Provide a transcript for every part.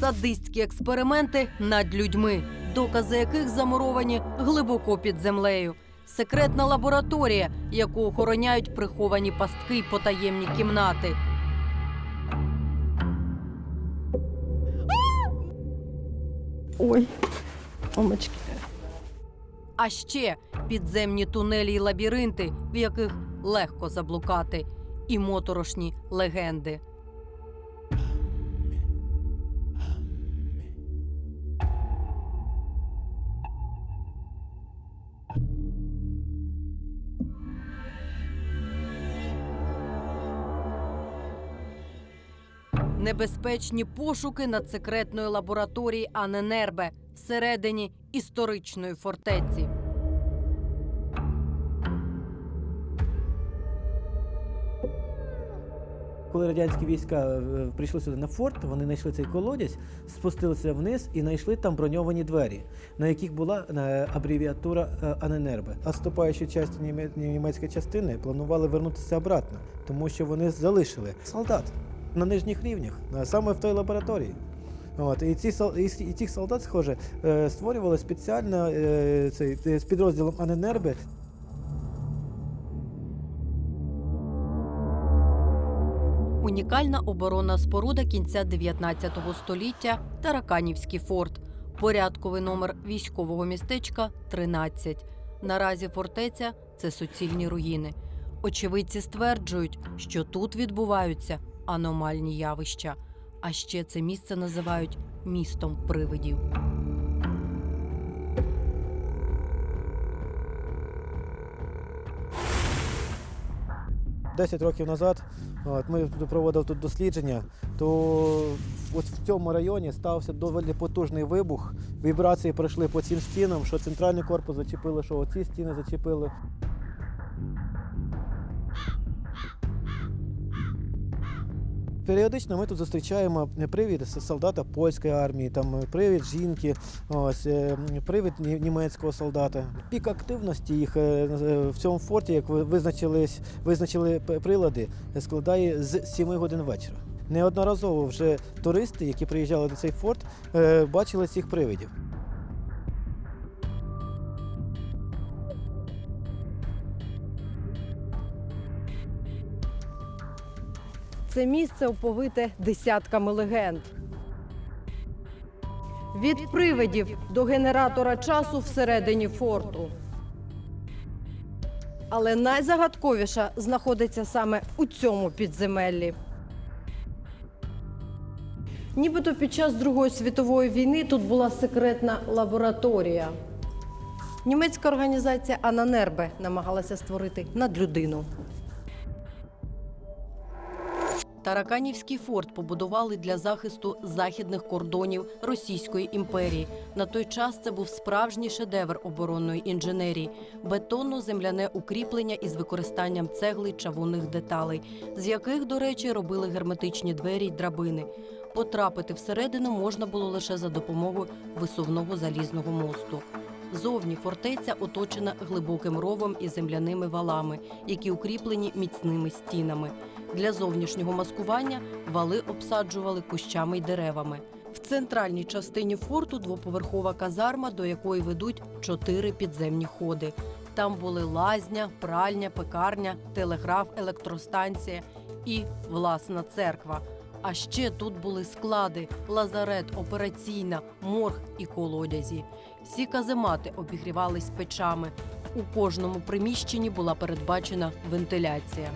Садистські експерименти над людьми, докази яких замуровані глибоко під землею. Секретна лабораторія, яку охороняють приховані пастки й потаємні кімнати. Ой, мамочки. А ще підземні тунелі й лабіринти, в яких легко заблукати, і моторошні легенди. Небезпечні пошуки над секретною лабораторією Аненербе всередині історичної фортеці. Коли радянські війська е, прийшли сюди на форт, вони знайшли цей колодязь, спустилися вниз і знайшли там броньовані двері, на яких була е, абревіатура е, Аненербе. А вступаючи частини німе- німецької частини планували вернутися обратно, тому що вони залишили солдат на нижніх рівнях, саме в той лабораторії. От, і, ці, і, цих солдат, схоже, е, створювали спеціально е, цей, е, з підрозділом Аненербе Унікальна оборонна споруда кінця 19 століття Тараканівський форт. Порядковий номер військового містечка 13. Наразі фортеця це суцільні руїни. Очевидці стверджують, що тут відбуваються аномальні явища. А ще це місце називають містом привидів. Десять років назад от, ми проводили тут дослідження, то от в цьому районі стався доволі потужний вибух. Вібрації пройшли по цим стінам, що центральний корпус зачепили, що оці стіни зачепили. Періодично ми тут зустрічаємо привід солдата польської армії, там привід жінки, ось е, привід німецького солдата. Пік активності їх е, е, в цьому форті, як визначились, визначили прилади, складає з 7 годин вечора. Неодноразово вже туристи, які приїжджали до цей форт, е, бачили цих привидів. Це місце оповите десятками легенд. Від привидів до генератора часу всередині форту. Але найзагадковіша знаходиться саме у цьому підземеллі. Нібито під час Другої світової війни тут була секретна лабораторія. Німецька організація Ананербе намагалася створити надлюдину. Тараканівський форт побудували для захисту західних кордонів Російської імперії. На той час це був справжній шедевр оборонної інженерії, бетонно-земляне укріплення із використанням цегли чавунних деталей, з яких, до речі, робили герметичні двері й драбини. Потрапити всередину можна було лише за допомогою висувного залізного мосту. Зовні фортеця оточена глибоким ровом і земляними валами, які укріплені міцними стінами. Для зовнішнього маскування вали обсаджували кущами й деревами. В центральній частині форту двоповерхова казарма, до якої ведуть чотири підземні ходи. Там були лазня, пральня, пекарня, телеграф, електростанція і власна церква. А ще тут були склади, лазарет, операційна, морг і колодязі. Всі каземати обігрівались печами. У кожному приміщенні була передбачена вентиляція.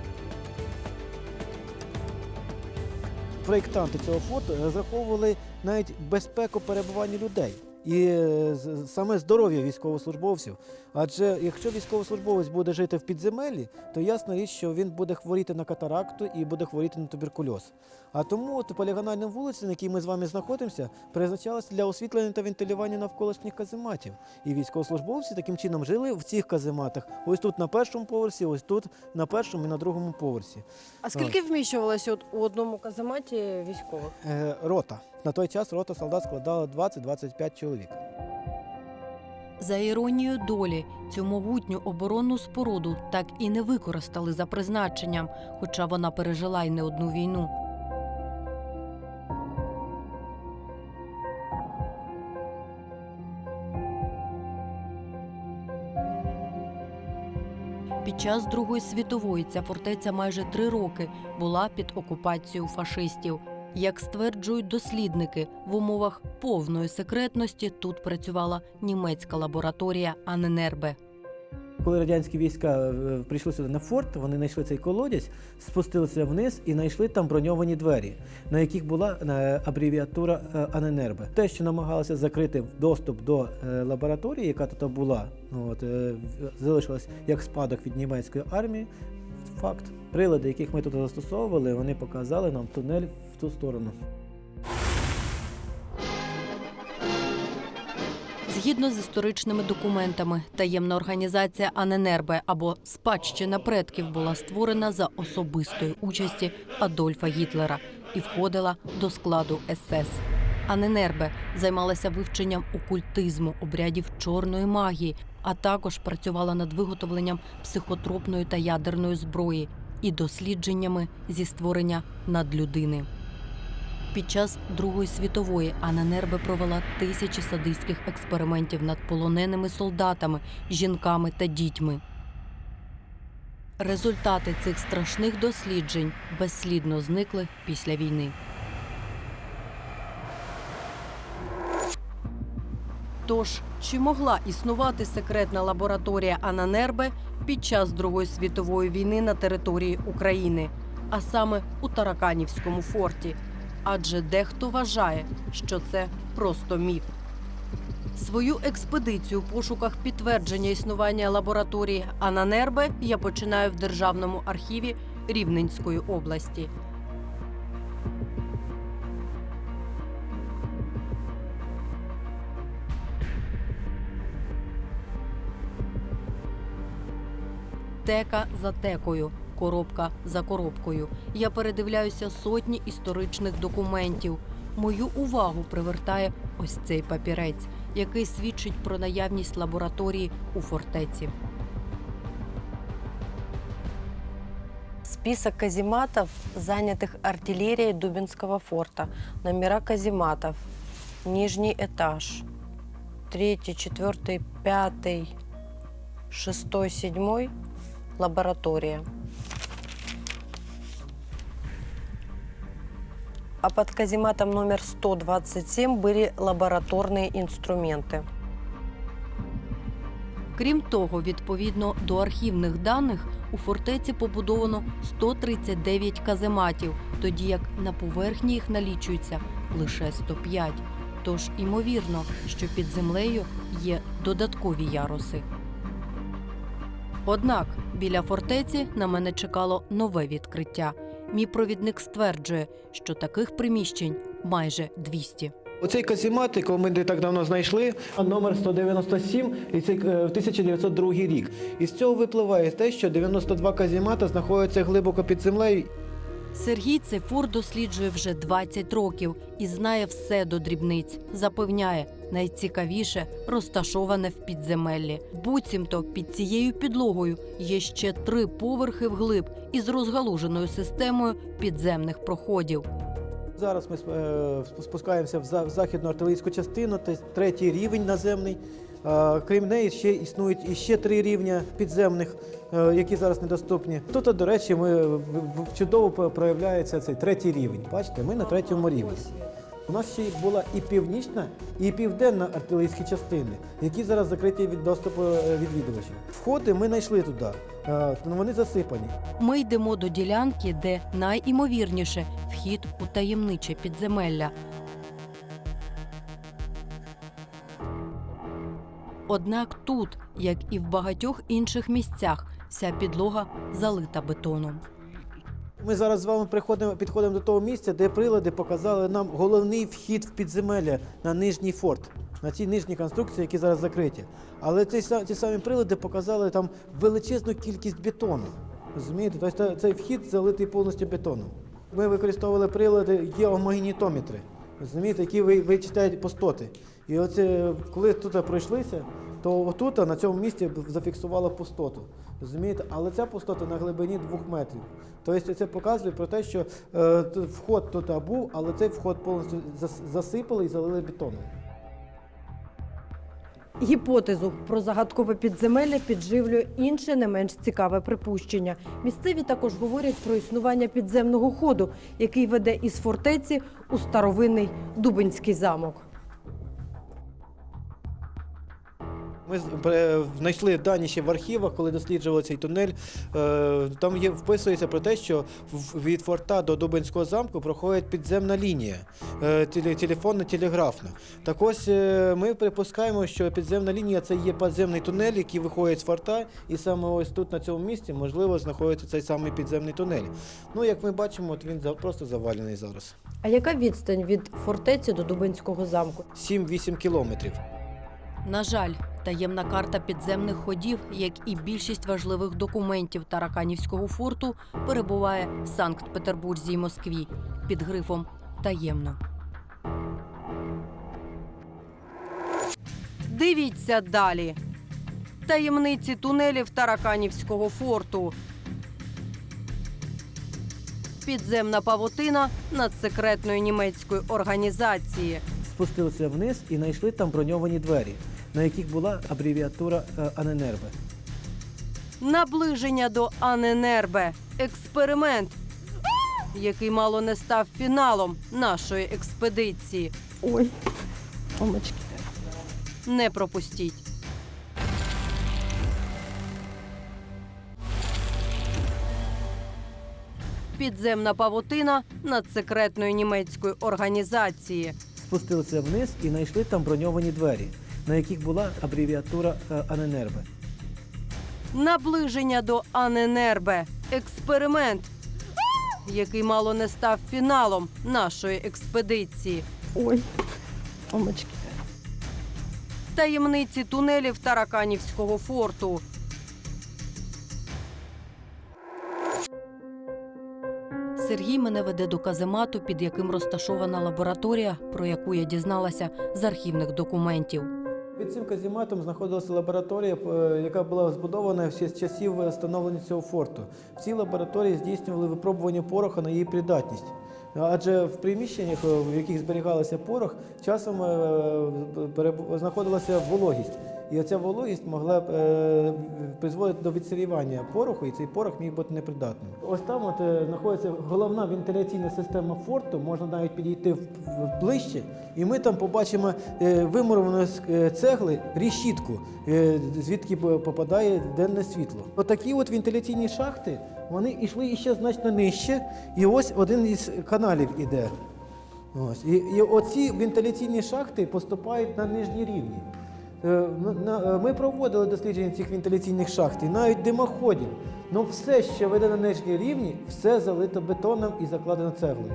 Проєктанти цього фото розраховували навіть безпеку перебування людей і е, саме здоров'я військовослужбовців. Адже якщо військовослужбовець буде жити в підземеллі, то ясна річ, що він буде хворіти на катаракту і буде хворіти на туберкульоз. А тому полігональна вулиця, на якій ми з вами знаходимося, призначалася для освітлення та вентилювання навколишніх казематів. І військовослужбовці таким чином жили в цих казематах. Ось тут на першому поверсі, ось тут на першому і на другому поверсі. А скільки вміщувалося от у одному казематі військових? Е, рота. На той час рота солдат складала 20-25 чоловік. За іронією долі, цю могутню оборонну споруду так і не використали за призначенням, хоча вона пережила й не одну війну. Під час Другої світової ця фортеця майже три роки була під окупацією фашистів. Як стверджують дослідники, в умовах повної секретності тут працювала німецька лабораторія Аненербе. Коли радянські війська е, прийшли сюди на форт, вони знайшли цей колодязь, спустилися вниз і знайшли там броньовані двері, на яких була е, абревіатура е, Аненербе. Те, що намагалися закрити доступ до лабораторії, яка тут була, ну, от, залишилась як спадок від німецької армії. Факт. Прилади, яких ми тут застосовували, вони показали нам тунель ту сторону. Згідно з історичними документами, таємна організація Аненербе або спадщина предків була створена за особистої участі Адольфа Гітлера і входила до складу СС. Аненербе займалася вивченням окультизму, обрядів чорної магії, а також працювала над виготовленням психотропної та ядерної зброї і дослідженнями зі створення надлюдини. Під час Другої світової Ананербе провела тисячі садистських експериментів над полоненими солдатами, жінками та дітьми. Результати цих страшних досліджень безслідно зникли після війни. Тож, чи могла існувати секретна лабораторія Ананербе під час Другої світової війни на території України, а саме у Тараканівському форті? Адже дехто вважає, що це просто міф. Свою експедицію у пошуках підтвердження існування лабораторії Ананербе я починаю в Державному архіві Рівненської області. Тека за текою, коробка за коробкою. Я передивляюся сотні історичних документів. Мою увагу привертає ось цей папірець, який свідчить про наявність лабораторії у фортеці. Список казематов, занятых артиллерией Дубинского форта. Номера казематов. Нижний этаж. Третий, четвертый, пятый, шестой, седьмой. Лаборатория. А под казематом номер 127 были лабораторные инструменты. Крім того, відповідно до архівних даних, у фортеці побудовано 139 казематів, тоді як на поверхні їх налічується лише 105. Тож, імовірно, що під землею є додаткові яруси. Однак біля фортеці на мене чекало нове відкриття. Мій провідник стверджує, що таких приміщень майже 200. Оцей казімат, якого ми не так давно знайшли, номер 197, і це е, в 1902 рік. І з цього випливає те, що 92 казімата знаходяться глибоко під землею. Сергій цей фур досліджує вже 20 років і знає все до дрібниць. Запевняє, найцікавіше розташоване в підземеллі. Буцімто під цією підлогою є ще три поверхи вглиб із розгалуженою системою підземних проходів. Зараз ми е, спускаємося в західну артилерійську частину, третій рівень наземний. А, Крім неї, ще існують іще три рівня підземних, е, які зараз недоступні. Тут, до речі, ми чудово проявляється цей третій рівень. Бачите, ми на третьому рівні. У нас ще була і північна, і південна артилерійські частини, які зараз закриті від доступу е, відвідувачів. Входи ми знайшли туди, е, ну, вони засипані. Ми йдемо до ділянки, де найімовірніше вхід у таємниче підземелля. Однак тут, як і в багатьох інших місцях, вся підлога залита бетоном. Ми зараз з вами приходимо, підходимо до того місця, де прилади показали нам головний вхід в підземелля на нижній форт, на ці нижні конструкції, які зараз закриті. Але ці, ці самі прилади показали там величезну кількість бетону. Розумієте? Тобто цей вхід залитий повністю бетоном. Ми використовували прилади геомагнітометри, розумієте, які ви- вичитають пустоти. І оце, коли тут пройшлися, то отут на цьому місці б зафіксувало пустоту. Розумієте? Але ця пустота на глибині двох метрів. Тобто це показує про те, що е, вход тут був, але цей вход повністю зас- засипали і залили бетоном. Гіпотезу про загадкове підземелля підживлює інше не менш цікаве припущення. Місцеві також говорять про існування підземного ходу, який веде із фортеці у старовинний Дубинський замок. Ми знайшли дані ще в архівах, коли досліджували цей тунель. Е, Там є вписується про те, що від форта до Дубинського замку проходить підземна лінія, е, теле- телефонна, телеграфна. Так ось е, ми припускаємо, що підземна лінія це є підземний тунель, який виходить з форта, і саме ось тут на цьому місці можливо знаходиться цей самий підземний тунель. Ну як ми бачимо, от він просто завалений зараз. А яка відстань від фортеці до Дубинського замку? 7-8 кілометрів. На жаль, таємна карта підземних ходів, як і більшість важливих документів Тараканівського форту, перебуває в Санкт-Петербурзі і Москві під грифом таємно. Дивіться далі. Таємниці тунелів Тараканівського форту. Підземна павутина надсекретної німецької організації. Спустилися вниз і знайшли там броньовані двері, на яких була абревіатура е, Аненербе. Наближення до Аненербе. Експеримент, який мало не став фіналом нашої експедиції. Ой, омочки. Не пропустіть. Підземна павутина надсекретної німецької організації. Спустилися вниз і знайшли там броньовані двері, на яких була абревіатура е, Аненербе. Наближення до Аненербе. Експеримент, який мало не став фіналом нашої експедиції. Ой, омочки. Таємниці тунелів Тараканівського форту. Сергій мене веде до каземату, під яким розташована лабораторія, про яку я дізналася з архівних документів. Під цим казематом знаходилася лабораторія, е, яка була збудована ще з часів встановлення цього форту. В цій лабораторії здійснювали випробування пороха на її придатність. Адже в приміщеннях, е, в яких зберігалася порох, часом е, знаходилася вологість. І оця вологість могла б, е, призводити до відсирівання пороху, і цей порох міг бути непридатним. Ось там от, е, знаходиться головна вентиляційна система форту, можна навіть підійти в- в- ближче, і ми там побачимо е, вимуровану з е, цегли рішітку, е, звідки попадає денне світло. Отакі от вентиляційні шахти, вони йшли іще значно нижче, і ось один із каналів іде. Ось. І, і оці вентиляційні шахти поступають на нижні рівні. Е, е, Ми проводили дослідження цих вентиляційних шахт і навіть димоходів. Ну все, що веде на нижні рівні, все залито бетоном і закладено цеглою.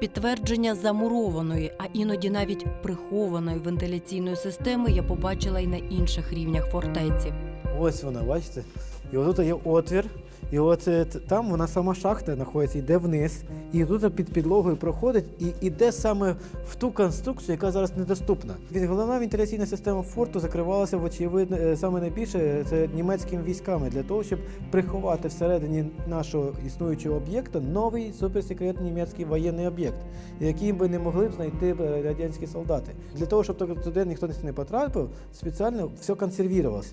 Підтвердження замурованої, а іноді навіть прихованої вентиляційної системи я побачила й на інших рівнях фортеці. Ось вона, бачите? І отут є отвір, і от е, там вона сама шахта знаходиться, йде вниз, і тут під підлогою проходить і йде саме в ту конструкцію, яка зараз недоступна. Головна вентиляційна система форту закривалася, вочевидно, е, саме найбільше це німецькими військами для того, щоб приховати всередині нашого існуючого об'єкта новий суперсекретний німецький воєнний об'єкт, який би не могли б знайти е, радянські солдати. Для того, щоб туди ніхто не потрапив, спеціально все консервувалося.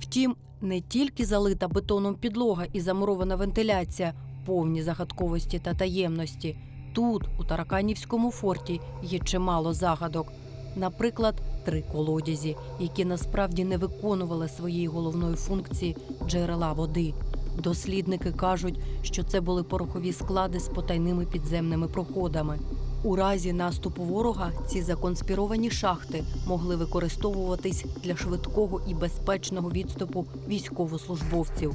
Втім, не тільки залита бетоном підлога і замурована вентиляція, повні загадковості та таємності. Тут, у Тараканівському форті, є чимало загадок. Наприклад, три колодязі, які насправді не виконували своєї головної функції джерела води. Дослідники кажуть, що це були порохові склади з потайними підземними проходами. У разі наступу ворога ці законспіровані шахти могли використовуватись для швидкого і безпечного відступу військовослужбовців.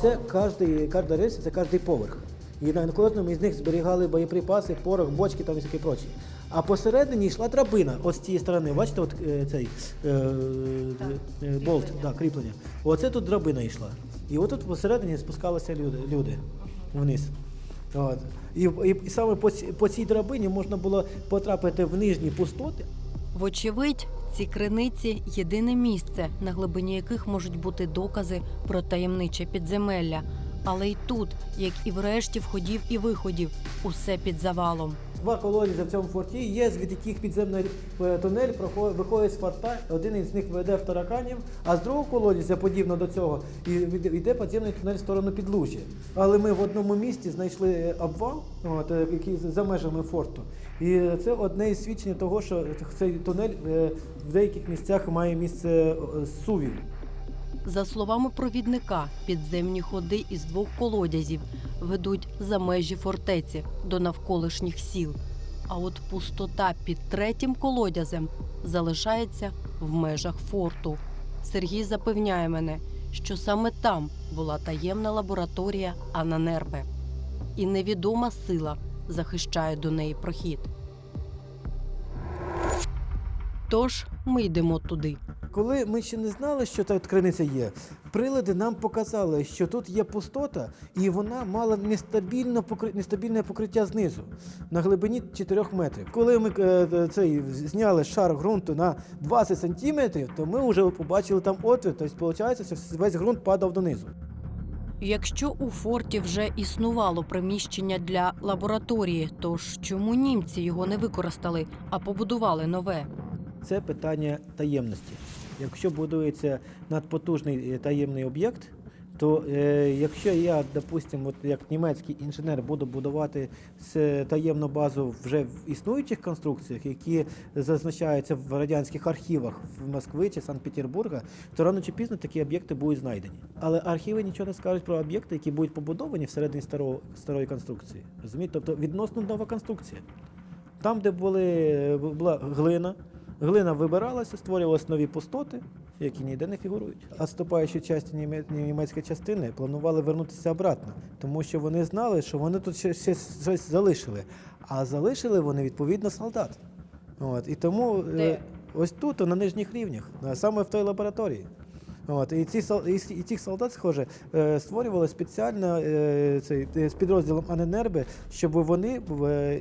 Це кожний, кожна рельса, це кожний поверх. І на кожному із них зберігали боєприпаси, порох, бочки там і прочі. А посередині йшла драбина, от з цієї сторони, бачите, от е, цей е, е, болт, да, кріплення. Оце тут драбина йшла. І отут посередині спускалися люди, люди вниз. От. І, і, і саме по, по цій драбині можна було потрапити в нижні пустоти, Вочевидь, ці криниці єдине місце, на глибині яких можуть бути докази про таємниче підземелля. Але й тут, як і в решті входів і виходів, усе під завалом. Два колодязі в цьому форті є, від яких підземний е, тунель виходить з форта. Один із них веде в тараканів, а з другого колодязя, подібно до цього, йде підземний тунель в сторону підлужжя. Але ми в одному місці знайшли е, обвал, от, е, який за межами форту. І це одне із свідчень того, що цей тунель в деяких місцях має місце сувів. За словами провідника, підземні ходи із двох колодязів ведуть за межі фортеці до навколишніх сіл. А от пустота під третім колодязем залишається в межах форту. Сергій запевняє мене, що саме там була таємна лабораторія Ананербе. І невідома сила захищає до неї прохід. Тож ми йдемо туди. Коли ми ще не знали, що тут криниця є, прилади нам показали, що тут є пустота, і вона мала нестабільне, покри... нестабільне покриття знизу на глибині 4 метрів. Коли ми е, е, цей, зняли шар ґрунту на 20 сантиметрів, то ми вже побачили там отвір. Тобто, виходить, що весь ґрунт падав донизу. Якщо у форті вже існувало приміщення для лабораторії, то ж чому німці його не використали, а побудували нове? Це питання таємності. Якщо будується надпотужний е, таємний об'єкт, то е, якщо я, допустимо, як німецький інженер буду будувати таємну базу вже в існуючих конструкціях, які зазначаються в радянських архівах в Москві чи Санкт-Петербурга, то рано чи пізно такі об'єкти будуть знайдені. Але архіви нічого не скажуть про об'єкти, які будуть побудовані всередині старого, старої конструкції. Розумієте? Тобто відносно нова конструкція. Там, де були, була глина, глина вибиралася, створювалися нові пустоти, які ніде не фігурують. А вступаючі часті німе- німецької частини планували вернутися обратно, тому що вони знали, що вони тут ще, щось залишили. А залишили вони відповідно солдат. От, і тому е, Де? ось тут, на нижніх рівнях, саме в той лабораторії. От, і, ці, і, цих солдат, схоже, е, створювали спеціально е, цей, е, з підрозділом Аненербе, щоб вони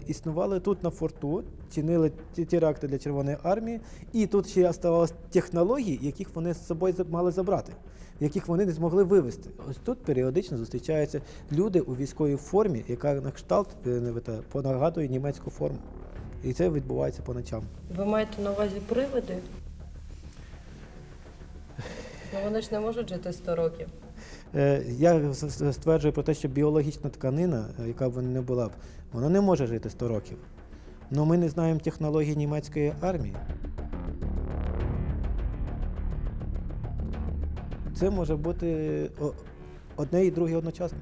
існували тут на форту, чинили теракти для Червоної армії, і тут ще оставалось технології, яких вони з собою мали забрати, яких вони не змогли вивезти. Ось тут періодично зустрічаються люди у військовій формі, яка на кшталт понагадує німецьку форму. І це відбувається по ночам. Ви маєте на увазі привиди? Ну вони ж не можуть жити 100 років. Е, Я стверджую про те, що біологічна тканина, е, яка б вона не була б, вона не може жити 100 років. Але ми не знаємо технології німецької армії. Це може бути одне і друге одночасно.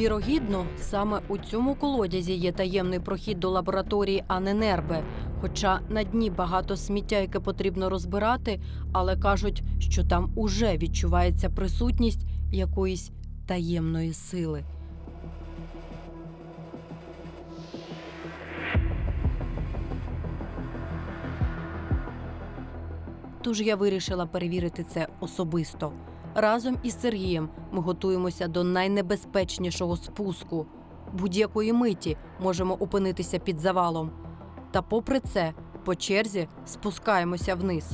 Вірогідно, саме у цьому колодязі є таємний прохід до лабораторії Аненербе. Хоча на дні багато сміття, яке потрібно розбирати, але кажуть, що там уже відчувається присутність якоїсь таємної сили. Тож я вирішила перевірити це особисто. Разом із Сергієм ми готуємося до найнебезпечнішого спуску. Будь-якої миті можемо опинитися під завалом. Та попри це, по черзі спускаємося вниз.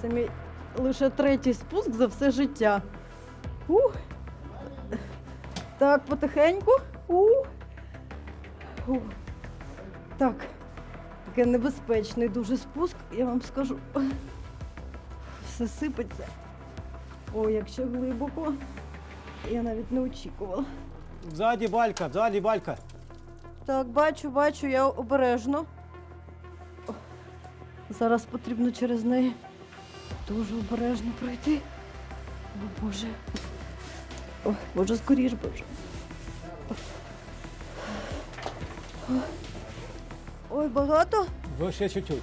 Це мій лише третій спуск за все життя. Ух. Так, потихеньку. Ух. Ух. Так. Такий небезпечний дуже спуск, я вам скажу. Все сипеться. Ой, як ще глибоко. Я навіть не очікувала. Ззаді балька, ззаді балька. Так, бачу, бачу, я обережно. О, Зараз потрібно через неї дуже обережно пройти. О, Боже. О, Боже, скоріш Боже. Ой, багато? Ви ще чуть-чуть.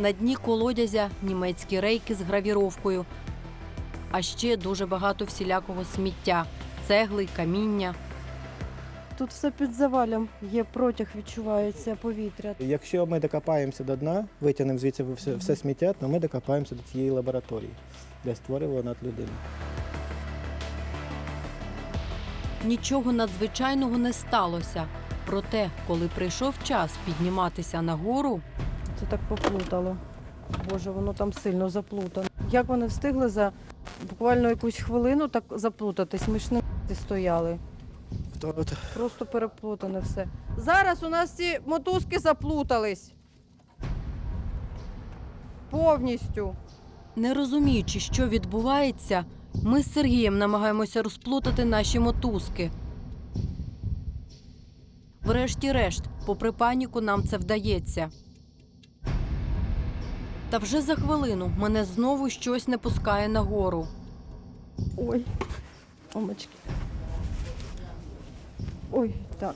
На дні колодязя німецькі рейки з гравіровкою, а ще дуже багато всілякого сміття, цегли, каміння. Тут все під завалом. Є протяг, відчувається повітря. Якщо ми докопаємося до дна, витягнемо звідси все, все сміття, то ми докопаємося до цієї лабораторії, де створювали над людину. Нічого надзвичайного не сталося. Проте, коли прийшов час підніматися нагору, Це так поплутало. Боже, воно там сильно заплутано. Як вони встигли за буквально якусь хвилину так заплутатись? Ми ж не стояли. То, Просто переплутане все. Зараз у нас ці мотузки заплутались. Повністю. не розуміючи, що відбувається, ми з Сергієм намагаємося розплутати наші мотузки. Врешті-решт, попри паніку, нам це вдається. Та вже за хвилину мене знову щось не пускає нагору. Ой, омочки. Ой, так.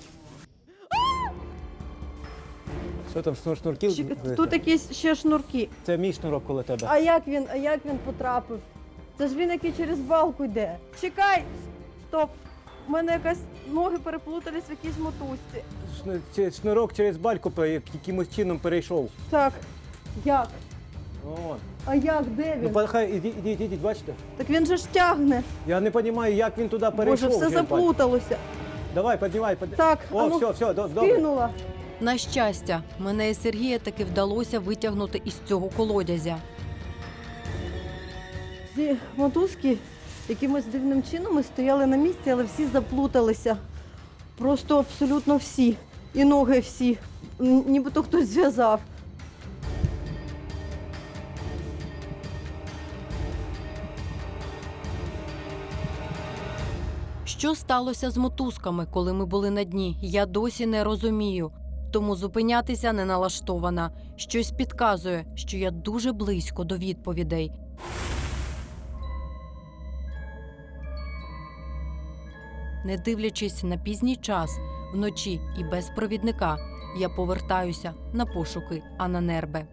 Що там шнур шнурків? Тут якісь ще шнурки. Це мій шнурок коло тебе. А як він, а як він потрапив? Це ж він який через балку йде. Чекай! Стоп! У мене якась ноги переплутались в якійсь мотузці. Шну- чи- Шнурок через бальку пе- якимось чином перейшов. Так, як? О, А як? Де ну він? хай ідіть, ідіть, ідіть, бачите? Так він же ж тягне. Я не розумію, як він туди перейшов. Боже, все через бальку. заплуталося. Давай, піднімай, піднімай. Так, О, а ну, все, все, до- добре. кинула. На щастя, мене і Сергія таки вдалося витягнути із цього колодязя. Ці мотузки якимось дивним чином стояли на місці, але всі заплуталися. Просто абсолютно всі. І ноги всі. Н- Нібито хтось зв'язав. Що сталося з мотузками, коли ми були на дні, я досі не розумію. Тому зупинятися не налаштована. Щось підказує, що я дуже близько до відповідей. Не дивлячись на пізній час, вночі і без провідника, я повертаюся на пошуки Ананербе.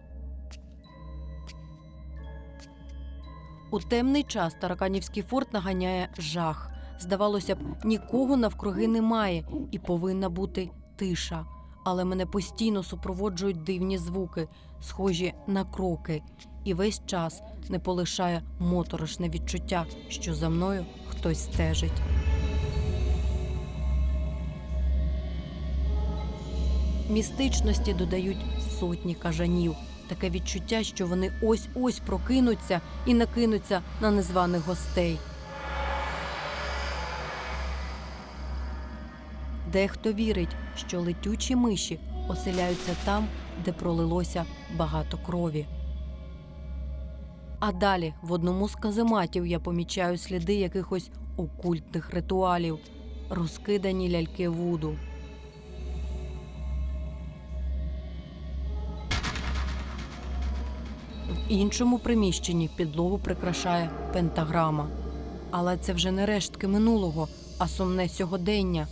У темний час Тараканівський форт наганяє жах. Здавалося б, нікого навкруги немає і повинна бути тиша. Але мене постійно супроводжують дивні звуки, схожі на кроки, і весь час не полишає моторошне відчуття, що за мною хтось стежить. Містичності додають сотні кажанів. Таке відчуття, що вони ось-ось прокинуться і накинуться на незваних гостей. Дехто вірить, що летючі миші оселяються там, де пролилося багато крові. А далі в одному з казематів я помічаю сліди якихось окультних ритуалів, розкидані ляльки вуду. В іншому приміщенні підлогу прикрашає пентаграма. Але це вже не рештки минулого, а сумне сьогодення.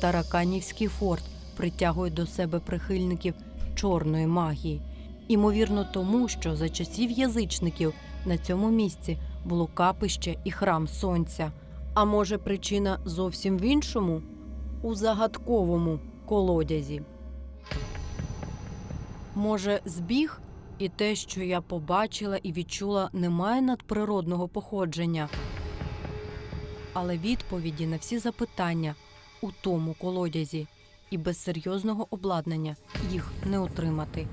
Тараканівський форт притягує до себе прихильників чорної магії. Імовірно, тому що за часів язичників на цьому місці було капище і храм сонця. А може, причина зовсім в іншому? У загадковому колодязі. Може, збіг і те, що я побачила і відчула, не має надприродного походження. Але відповіді на всі запитання у тому колодязі, і без серйозного обладнання їх не отримати.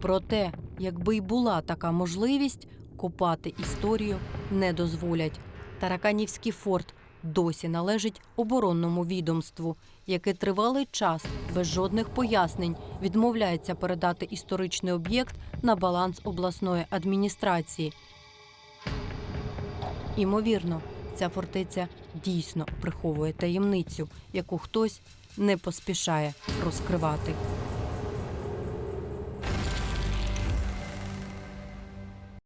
Проте, якби й була така можливість, копати історію не дозволять. Тараканівський форт досі належить оборонному відомству, яке тривалий час без жодних пояснень відмовляється передати історичний об'єкт на баланс обласної адміністрації. Імовірно, ця фортеця дійсно приховує таємницю, яку хтось не поспішає розкривати.